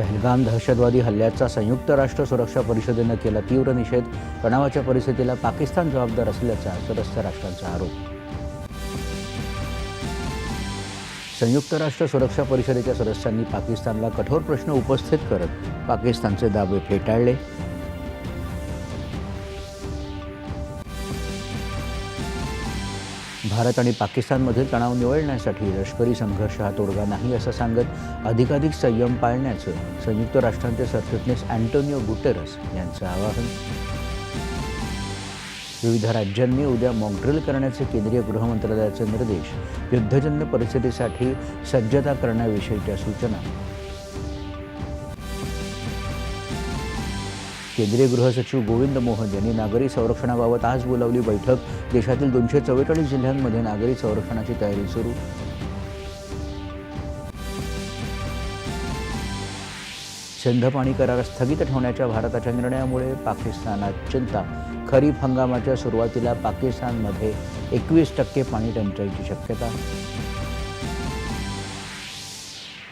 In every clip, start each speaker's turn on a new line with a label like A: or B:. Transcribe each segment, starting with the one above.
A: पहलगाम दहशतवादी हल्ल्याचा संयुक्त राष्ट्र सुरक्षा परिषदेनं केला तीव्र निषेध. तणावाच्या परिस्थितीला पाकिस्तान जबाबदार असल्याचा सदस्य राष्ट्रांचा आरोप. संयुक्त राष्ट्र सुरक्षा परिषदेच्या सदस्यांनी पाकिस्तानला कठोर प्रश्न उपस्थित करत पाकिस्तानचे दावे फेटाळले. भारत आणि पाकिस्तानमधील तणाव निवळण्यासाठी लष्करी संघर्ष हा तोडगा नाही असं सांगत अधिकाधिक संयम पाळण्याचं संयुक्त राष्ट्रांचे सरचिटणीस अँटोनिओ गुटेरस यांचं आवाहन. विविध राज्यांनी उद्या मॉकड्रिल करण्याचे केंद्रीय गृहमंत्रालयाचे निर्देश युद्धजन्य परिस्थितीसाठी सज्जता करण्याविषयीच्या सूचना. केंद्रीय गृहसचिव गोविंद मोहन यांनी नागरी संरक्षणाबाबत आज बोलावली बैठक. देशातील दोनशे चव्वेचाळीस जिल्ह्यांमध्ये नागरी संरक्षणाची तयारी सुरू. सिंध पाणी करार स्थगित ठेवण्याच्या भारताच्या निर्णयामुळे पाकिस्तानात चिंता. खरीप हंगामाच्या सुरुवातीला पाकिस्तानमध्ये एकवीस टक्के पाणी टंचाईची शक्यता.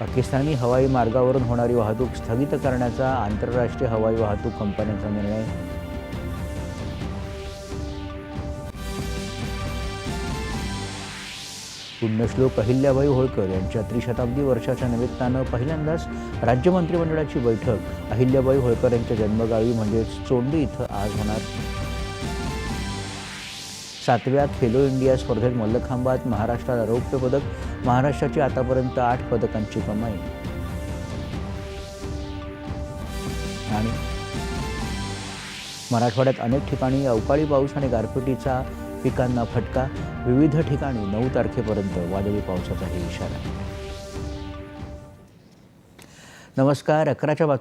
A: पाकिस्तानी हवाई मार्गावरून होणारी वाहतूक स्थगित करण्याचा आंतरराष्ट्रीय हवाई वाहतूक कंपन्यांचा निर्णय. पुण्यश्लोक अहिल्याबाई होळकर यांच्या त्रिशताब्दी वर्षाच्या निमित्तानं पहिल्यांदाच राज्य मंत्रिमंडळाची बैठक. अहिल्याबाई होळकर यांच्या जन्मगावी म्हणजेच चोंडी इथं आज होणार. सातव्या खेलो इंडिया स्पर्धेत मल्लखांबात महाराष्ट्राला रौप्य पदक महाराष्ट्राची आतापर्यंत आठ पदकांची कमाई. आणि मराठवाड्यात अनेक ठिकाणी अवकाळी पाऊस आणि गारपिटीचा पिकांना फटका विविध ठिकाणी नऊ तारखेपर्यंत वादळी पावसाचाही इशारा. नमस्कार अकराच्या बातमी